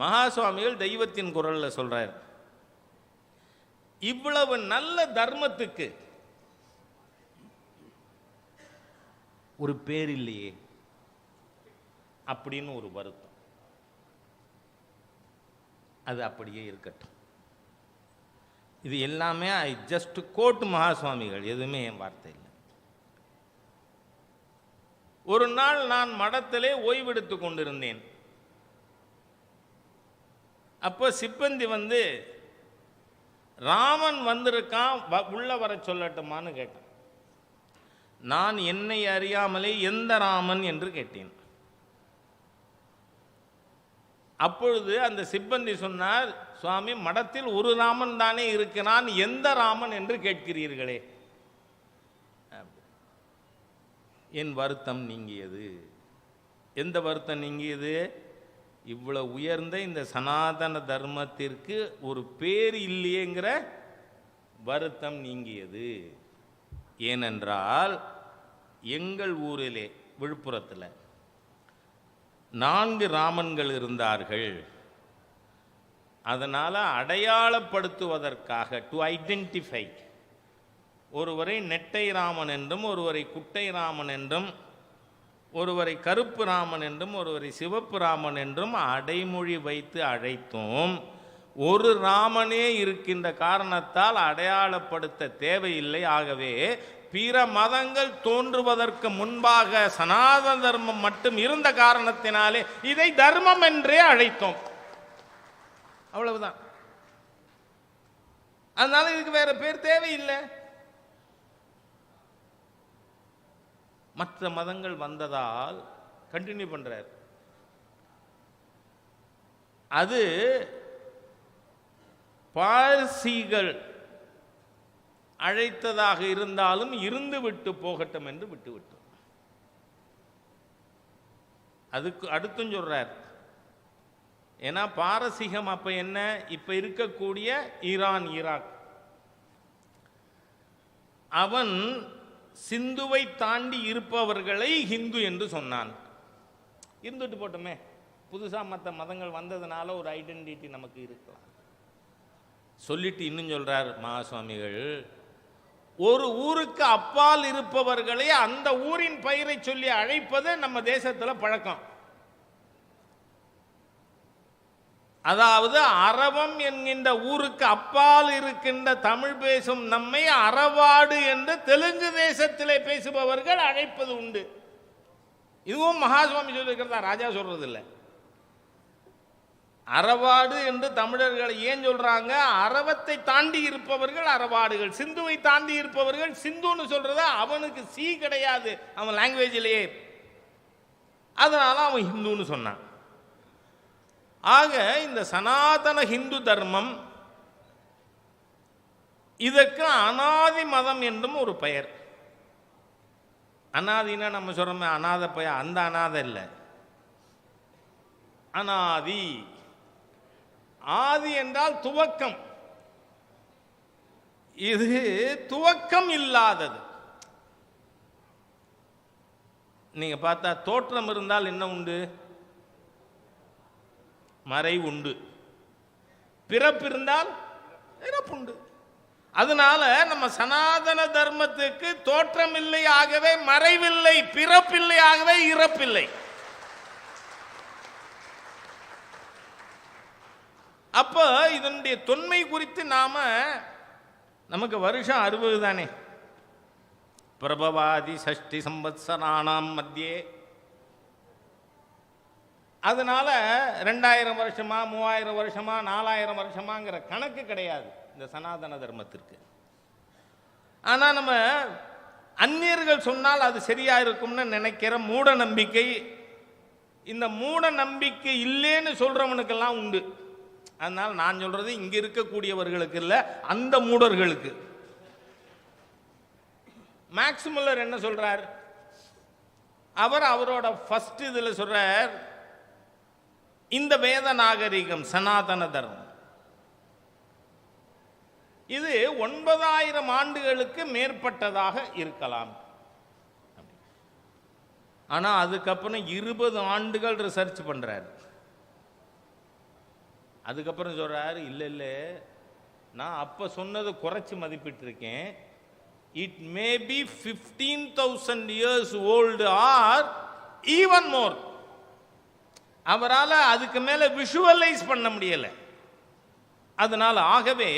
மகா சுவாமிகள் தெய்வத்தின் குரலில் சொல்கிறார் இவ்வளவு நல்ல தர்மத்துக்கு ஒரு பேர் இல்லையே அப்படின்னு ஒரு வருத்தம். அது அப்படியே இருக்கட்டும். இது எல்லாமே ஐ ஜஸ்ட் கோட் மகா சுவாமிகள் எதுவுமே என் வார்த்தை இல்லை. ஒரு நாள் நான் மடத்திலே ஓய்வெடுத்து கொண்டிருந்தேன். அப்போ சிப்பந்தி வந்து ராமன் வந்திருக்கான் வ- உள்ள வர சொல்லட்டுமான்னு கேட்டான். நான் என்னை அறியாமலே எந்த ராமன் என்று கேட்டேன். அப்பொழுது அந்த சிப்பந்தி சொன்னார் சுவாமி மடத்தில் ஒரு ராமன் தானே இருக்கிறான் எந்த ராமன் என்று கேட்கிறீர்களே? என் வருத்தம் நீங்கியது. எந்த வருத்தம் நீங்கியது? இவ்வளோ உயர்ந்த இந்த சனாதன தர்மத்திற்கு ஒரு பேர் இல்லையேங்கிற வருத்தம் நீங்கியது. ஏனென்றால் எங்கள் ஊரிலே விழுப்புரத்தில் நான்கு ராமன்கள் இருந்தார்கள். அதனால் அடையாளப்படுத்துவதற்காக டு ஐடென்டிஃபை ஒருவரை நெட்டை ராமன் என்றும் ஒருவரை குட்டை ராமன் என்றும் ஒருவரை கருப்பு ராமன் என்றும் ஒருவரை சிவப்பு ராமன் என்றும் அடைமொழி வைத்து அழைத்தோம். ஒரு ராமனே இருக்கின்ற காரணத்தால் அடையாளப்படுத்த தேவையில்லை. ஆகவே பிற மதங்கள் தோன்றுவதற்கு முன்பாக சனாதன தர்மம் மட்டும் இருந்த காரணத்தினாலே இதை தர்மம் என்றே அழைத்தோம். அவ்வளவுதான். அதனால இதுக்கு வேற பேர் தேவையில்லை. மற்ற மதங்கள் வந்ததால் கண்டினியூ பண்றார். அது பார்சிகள் அழைத்ததாக இருந்தாலும் இருந்து விட்டு போகட்டும் என்று விட்டுவிட்டோம் அதுக்கு அடுத்தும் சொல்றார். ஏன்னா பாரசீகம் அப்போ என்ன? இப்ப இருக்கக்கூடிய ஈரான் ஈராக். அவன் சிந்துவை தாண்டி இருப்பவர்களை ஹிந்து என்று சொன்னான். இருந்துட்டு போட்டோமே. புதுசாக மற்ற மதங்கள் வந்ததுனால ஒரு ஐடென்டிட்டி நமக்கு இருக்கலாம். சொல்லிட்டு இன்னும் சொல்றார் மகாசுவாமிகள். ஒரு ஊருக்கு அப்பால் இருப்பவர்களை அந்த ஊரின் பெயரை சொல்லி அழைப்பது நம்ம தேசத்தில் பழக்கம். அதாவது அரவம் என்கின்ற ஊருக்கு அப்பால் இருக்கின்ற தமிழ் பேசும் நம்மை அறவாடு என்று தெலுங்கு தேசத்திலே பேசுபவர்கள் அழைப்பது உண்டு. இதுவும் மகாசுவாமி சொல்லியிருக்கிறதா? ராஜா சொல்றது இல்லை அறவாடு என்று தமிழர்களை ஏன் சொல்றாங்க? அரவத்தை தாண்டி இருப்பவர்கள் அறவாடுகள் சிந்துவை தாண்டி இருப்பவர்கள் சிந்துன்னு சொல்றத அவனுக்கு சி கிடையாது. அவன் லாங்குவேஜிலேயே அதனால அவன் ஹிந்துன்னு சொன்னான். ஆக இந்த சனாதன ஹிந்து தர்மம் இதற்கு அனாதி மதம் என்றும் ஒரு பெயர். அனாதினா நம்ம சொல்றோமே அனாத பெயர் அந்த அனாதை இல்லை. அனாதி. ஆதி என்றால் துவக்கம். இது துவக்கம் இல்லாதது. நீங்க பார்த்தா தோற்றம் இருந்தால் என்ன உண்டு? மறை உண்டு. பிறப்பு இருந்தால் இறப்புண்டு. அதனால நம்ம சனாதன தர்மத்துக்கு தோற்றம் இல்லை ஆகவே மறைவில்லை பிறப்பில்லை ஆகவே இறப்பில்லை. அப்போ இதனுடைய தொன்மை குறித்து நாம நமக்கு வருஷம் அறுபது தானே. பிரபவாதி சஷ்டி சம்பத்சராணாம் மத்தியே அதனால் ரெண்டாயிரம் வருஷமா மூவாயிரம் வருஷமா நாலாயிரம் வருஷமாங்கிற கணக்கு கிடையாது இந்த சனாதன தர்மத்திற்கு. ஆனால் நம்ம அந்நியர்கள் சொன்னால் அது சரியாக இருக்கும்னு நினைக்கிற மூட நம்பிக்கை இந்த மூட நம்பிக்கை இல்லைன்னு சொல்கிறவனுக்கெல்லாம் உண்டு. அதனால் நான் சொல்கிறது இங்கே இருக்கக்கூடியவர்களுக்கு இல்லை அந்த மூடர்களுக்கு. மேக்ஸிமுல்லர் என்ன சொல்கிறார் அவர் அவரோட ஃபஸ்ட் இதில் சொல்கிறார் இந்த வேத நாகரிகம் சனாதன தர்மம். இது ஒன்பதாயிரம் ஆண்டுகளுக்கு மேற்பட்டதாக இருக்கலாம். ஆனால் அதுக்கப்புறம் இருபது ஆண்டுகள் ரிசர்ச் பண்ணுறாரு அதுக்கப்புறம் சொல்கிறாரு இல்லை இல்லை நான் அப்போ சொன்னதை குறைச்சி மதிப்பிட்டிருக்கேன். It may be fifteen thousand years old or even more அவரால் அதுக்கு மேலே விஷுவலைஸ் பண்ண முடியலை. அதனால் ஆகவே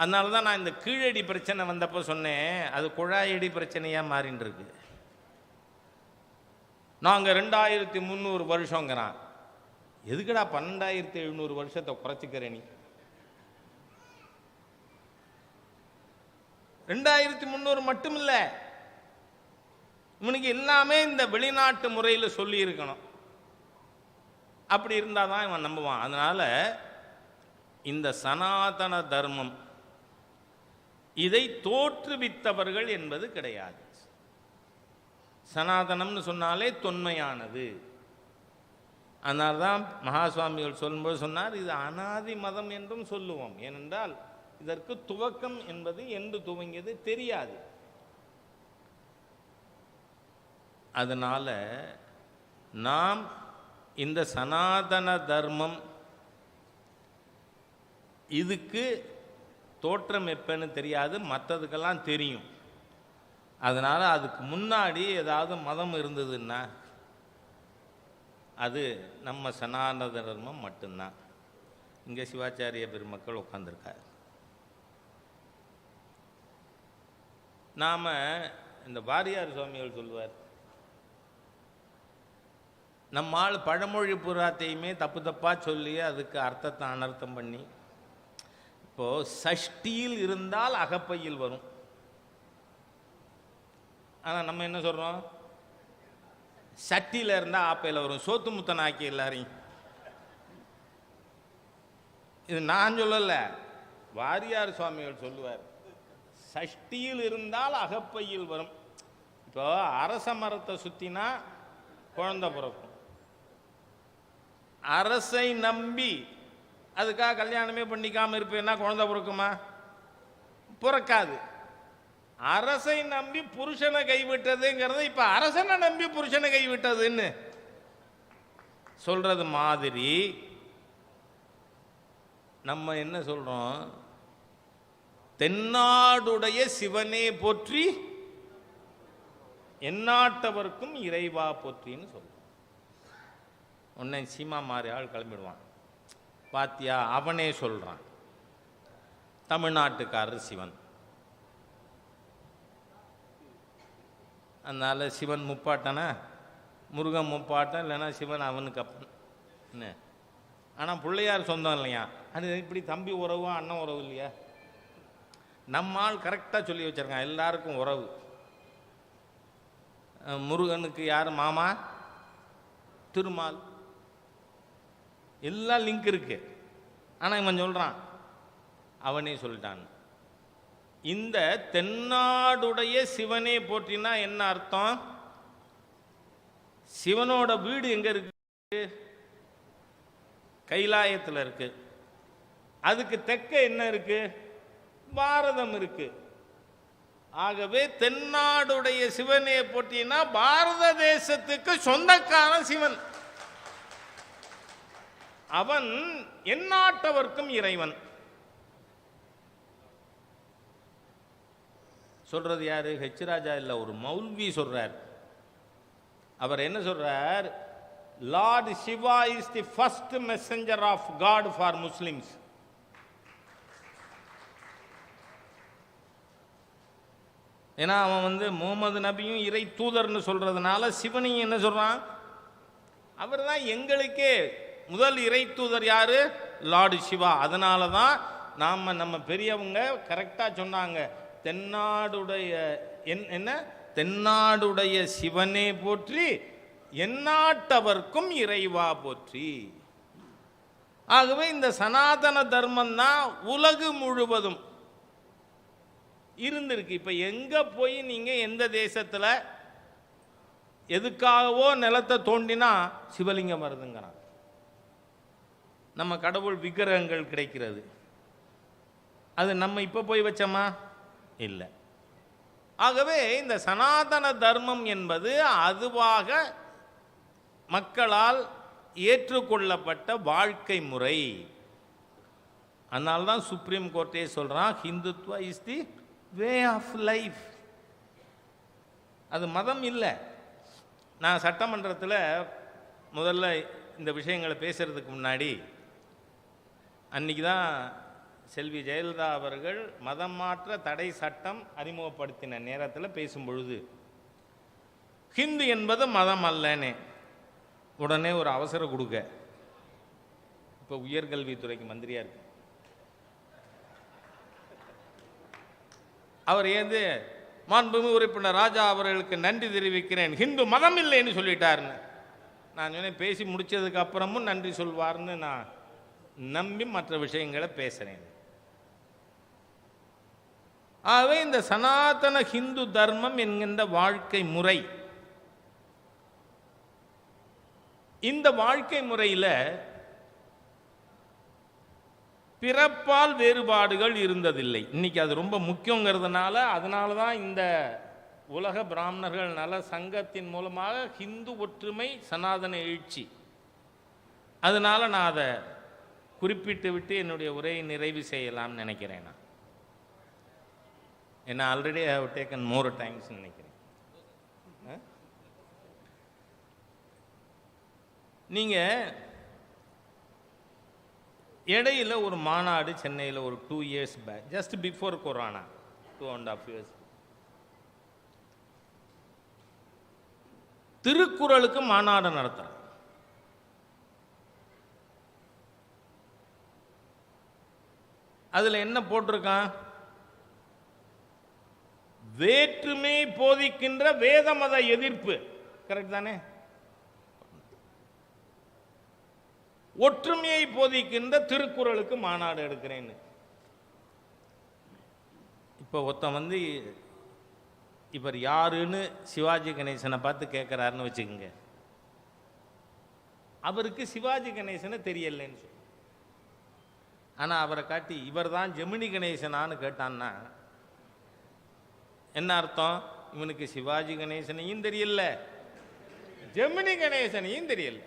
அதனால தான் நான் இந்த கீழடி பிரச்சனை வந்தப்போ சொன்னேன் அது குழாயடி பிரச்சனையாக மாறின்னு இருக்கு நாங்கள் ரெண்டாயிரத்தி முந்நூறு வருஷங்கிறான். எதுக்குடா பன்னெண்டாயிரத்தி எழுநூறு வருஷத்தை குறைச்சிக்கிற நீ? ரெண்டாயிரத்தி முந்நூறு மட்டும் இல்லை இவனுக்கு எல்லாமே இந்த வெளிநாட்டு முறையில் சொல்லி இருக்கணும் அப்படி இருந்தால் தான் இவன் நம்புவான். அதனால் இந்த சனாதன தர்மம் இதை தோற்றுவித்தவர்கள் என்பது கிடையாது. சனாதனம்னு சொன்னாலே தொன்மையானது. அதனால தான் மகாசுவாமிகள் சொல்லும்போது சொன்னார் இது அனாதி மதம் என்றும் சொல்லுவோம். ஏனென்றால் இதற்கு துவக்கம் என்பது என்று துவங்கியது தெரியாது. அதனால் நாம் இந்த சனாதன தர்மம் இதுக்கு தோற்றம் எப்பன்னு தெரியாது மற்றதுக்கெல்லாம் தெரியும். அதனால் அதுக்கு முன்னாடி ஏதாவது மதம் இருந்ததுன்னா அது நம்ம சனாதன தர்மம் மட்டும்தான். இங்கே சிவாச்சாரிய பெருமக்கள் உட்காந்துருக்கார் நாம் இந்த பாரியார் சுவாமிகள் சொல்லுவார் நம்மால் பழமொழி புறாத்தையுமே தப்பு தப்பாக சொல்லி அதுக்கு அர்த்தத்தை அனர்த்தம் பண்ணி இப்போது சஷ்டியில் இருந்தால் அகப்பையில் வரும். ஆனால் நம்ம என்ன சொல்கிறோம் சட்டியில் இருந்தால் ஆப்பையில் வரும். சோத்து முத்தன் ஆக்கி எல்லாரையும். இது நான் சொல்லலை. வாரியார் சுவாமிகள் சொல்லுவார். சஷ்டியில் இருந்தால் அகப்பையில் வரும். இப்போ அரச மரத்தை சுற்றினா குழந்த பிறக்கும். அரசை நம்பி அதுக்காக கல்யாணமே பண்ணிக்காமல் இருப்பேன்னா குழந்தை பிறக்குமா? பிறக்காது. அரசை நம்பி புருஷனை கைவிட்டதுங்கிறது இப்ப அரசனை நம்பி புருஷனை கைவிட்டதுன்னு சொல்றது மாதிரி நம்ம என்ன சொல்றோம்? தென்னாடுடைய சிவனே போற்றி எந்நாட்டவர்க்கும் இறைவா போற்றின்னு சொல்றோம். உன்னை சீமா மாறி ஆள் கிளம்பிடுவான். பாத்தியா? அவனே சொல்கிறான் தமிழ்நாட்டுக்காரர் சிவன். அதனால் சிவன் முப்பாட்டனா? முருகன் முப்பாட்டம் இல்லைன்னா சிவன் அவனுக்கு அப்பன் ஆனால் பிள்ளையார் சொந்தம் இல்லையா? அது இப்படி தம்பி உறவு அண்ணன் உறவு இல்லையா? நம்ம ஆள் கரெக்டாக சொல்லி வச்சிருக்கான். எல்லாருக்கும் உறவு. முருகனுக்கு யார்? மாமா? திருமால். எல்லாம் லிங்க் இருக்கு. ஆனால் இவன் சொல்கிறான் அவனே சொல்லிட்டான். இந்த தென்னாடுடைய சிவனே போற்றினா என்ன அர்த்தம்? சிவனோட வீடு எங்கே இருக்கு? கைலாயத்தில் இருக்கு. அதுக்கு தெக்க என்ன இருக்கு? பாரதம் இருக்கு. ஆகவே தென்னாடுடைய சிவனே போற்றினா பாரத தேசத்துக்கு சொந்தக்காரன் சிவன். அவன் எந்நாட்டவர்க்கும் இறைவன். சொல்றது யாரு? ஹெச் ராஜா இல்லை ஒரு மௌல்வி சொல்றார். அவர் என்ன சொல்றார்? Lord Shiva is the first messenger of God for Muslims ஏன்னா அவன் வந்து முகமது நபியும் இறை தூதர்னு சொல்றதுனால சிவனையும் என்ன சொல்றான்? அவர் தான் எங்களுக்கே முதல் இறை தூதர் யார்? லார்டு சிவா. அதனால தான் நாம் நம்ம பெரியவங்க கரெக்டாக சொன்னாங்க. தென்னாடுடைய என் என்ன? தென்னாடுடைய சிவனே போற்றி எந்நாட்டவர்க்கும் இறைவா போற்றி. ஆகவே இந்த சனாதன தர்மம் தான் உலகு முழுவதும் இருந்திருக்கு. இப்போ எங்கே போய் நீங்கள் எந்த தேசத்தில் எதுக்காகவோ நிலத்தை தோண்டினா சிவலிங்கம் வருதுங்கிறான் நம்ம கடவுள் விக்கிரகங்கள் கிடைக்கிறது. அது நம்ம இப்போ போய் வச்சோமா? இல்லை. ஆகவே இந்த சனாதன தர்மம் என்பது அதுவாக மக்களால் ஏற்றுக்கொள்ளப்பட்ட வாழ்க்கை முறை. அதனால தான் சுப்ரீம் கோர்ட்டே சொல்கிறான் Hindutva is the way of life அது மதம் இல்லை. நான் சட்டமன்றத்தில் முதல்ல இந்த விஷயங்களை பேசுகிறதுக்கு முன்னாடி அன்னைக்கு தான் செல்வி ஜெயலலிதா அவர்கள் மதம் மாற்ற தடை சட்டம் அறிமுகப்படுத்தின நேரத்தில் பேசும் பொழுது ஹிந்து என்பது மதம் அல்லனே. உடனே ஒரு அவசரம் கொடுக்க இப்போ உயர்கல்வித்துறைக்கு மந்திரியாக இருக்கு. அவர் ஏந்து மாண்புமி உறுப்பினர் ராஜா அவர்களுக்கு நன்றி தெரிவிக்கிறேன். ஹிந்து மதம் இல்லைன்னு சொல்லிட்டாருன்னு. நான் சொன்னேன் பேசி முடித்ததுக்கு அப்புறமும் நன்றி சொல்வார்னு நான் நம்பி மற்ற விஷயங்களை பேசுகிறேன் ஆகவே இந்த சனாதன ஹிந்து தர்மம் என்கின்ற வாழ்க்கை முறை இந்த வாழ்க்கை முறையில் பிறப்பால் வேறுபாடுகள் இருந்ததில்லை. இன்னைக்கு அது ரொம்ப முக்கியங்கிறதுனால அதனால தான் இந்த உலக பிராமணர்கள் நல சங்கத்தின் மூலமாக ஹிந்து ஒற்றுமை சனாதன எழுச்சி. அதனால நான் அதை குறிப்பிட்டு விட்டு என்னுடைய உரையை நிறைவு செய்யலாம்னு நினைக்கிறேன் நான். ஏன்னா already I have taken more times நினைக்கிறேன். ஆ? இடையில் ஒரு மாநாடு சென்னையில் ஒரு two years back just before corona two and half years திருக்குறளுக்கு மாநாடு நடத்துகிறேன் அதில் என்ன போட்டிருக்கான்? வேற்றுமை போதிக்கின்ற வேத மத எதிர்ப்பு. கரெக்ட் தானே? ஒற்றுமையை போதிக்கின்ற திருக்குறளுக்கு மாநாடு எடுக்கிறேன்னு. இப்போ ஒருத்தன் வந்து இவர் யாருன்னு சிவாஜி கணேசனை பார்த்து கேட்குறாருன்னு வச்சுக்கோங்க. அவருக்கு சிவாஜி கணேசனை தெரியலன்னு சொல்லி. ஆனால் அவரை காட்டி இவர் தான் ஜெமினி கணேசனான்னு கேட்டான்னா என்ன அர்த்தம்? இவனுக்கு சிவாஜி கணேசனையும் தெரியல. ஜெமினி கணேசனையும் தெரியல.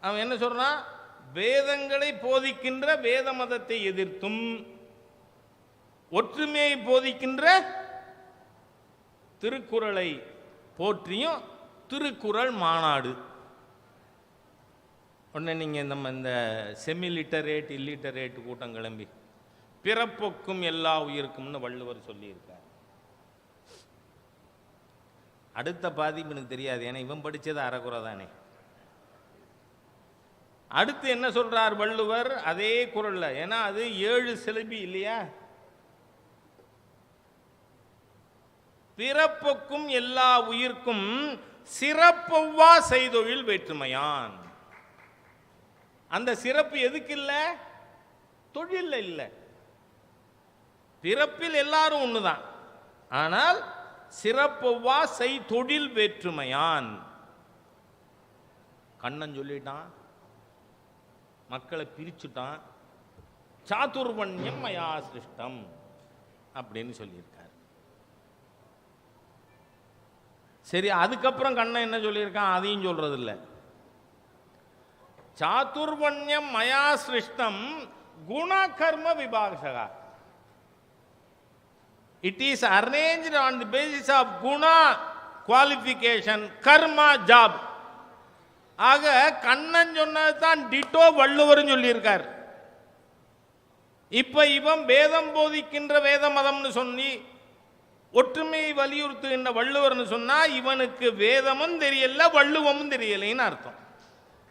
அவன் என்ன சொல்றான்? வேதங்களை போதிக்கின்ற வேத மதத்தை எதிர்த்தும் ஒற்றுமையை போதிக்கின்ற திருக்குறளை போற்றியும் திருக்குறள் மாநாடு. உடனே நீங்கள் நம்ம இந்த செமி லிட்டரேட் இல்லிட்டரேட் கூட்டம் கிளம்பி பிறப்புக்கும் எல்லா உயிருக்கும்னு வள்ளுவர் சொல்லியிருக்கார். அடுத்த பாதிப்பு எனக்கு தெரியாது ஏன்னா இவன் படித்தது அறகுறை தானே. அடுத்து என்ன சொல்கிறார் வள்ளுவர்? அதே குரலில் ஏன்னா அது ஏழு சிலபி இல்லையா? பிறப்புக்கும் எல்லா உயிர்க்கும் சிறப்பொவ்வா செய்தொழில் வேற்றுமையான். அந்த சிறப்பு எதுக்கு இல்லை? தொழிலில் இல்லை. பிறப்பில் எல்லாரும் ஒண்ணுதான். ஆனால் சிறப்புவா செய் தொழில் வேற்றுமையான். கண்ணன் சொல்லிட்டான். மக்களை பிரிச்சுட்டான். சாதுர்வண்யம் மயா சிருஷ்டம் அப்படின்னு சொல்லியிருக்கார். சரி அதுக்கப்புறம் கண்ணன் என்ன சொல்லியிருக்கான்? அதையும் சொல்றதில்லை. சாத்துர்வண்யம் மயா சிருஷ்டம் குண கர்ம விபாகசகா. It is arrange on the basis of guna qualification karma job ஆக கண்ணன் சொன்னது தான் டிட்டோ வள்ளுவர்னு சொல்லியிருக்கார். இப்ப இவன் வேதம் போதிக்கின்ற வேத மதம்னு சொல்லி ஒற்றுமையை வலியுறுத்துகின்ற வள்ளுவர்னு சொன்னா இவனுக்கு வேதமும் தெரியல வள்ளுவமும் தெரியலைன்னு அர்த்தம்.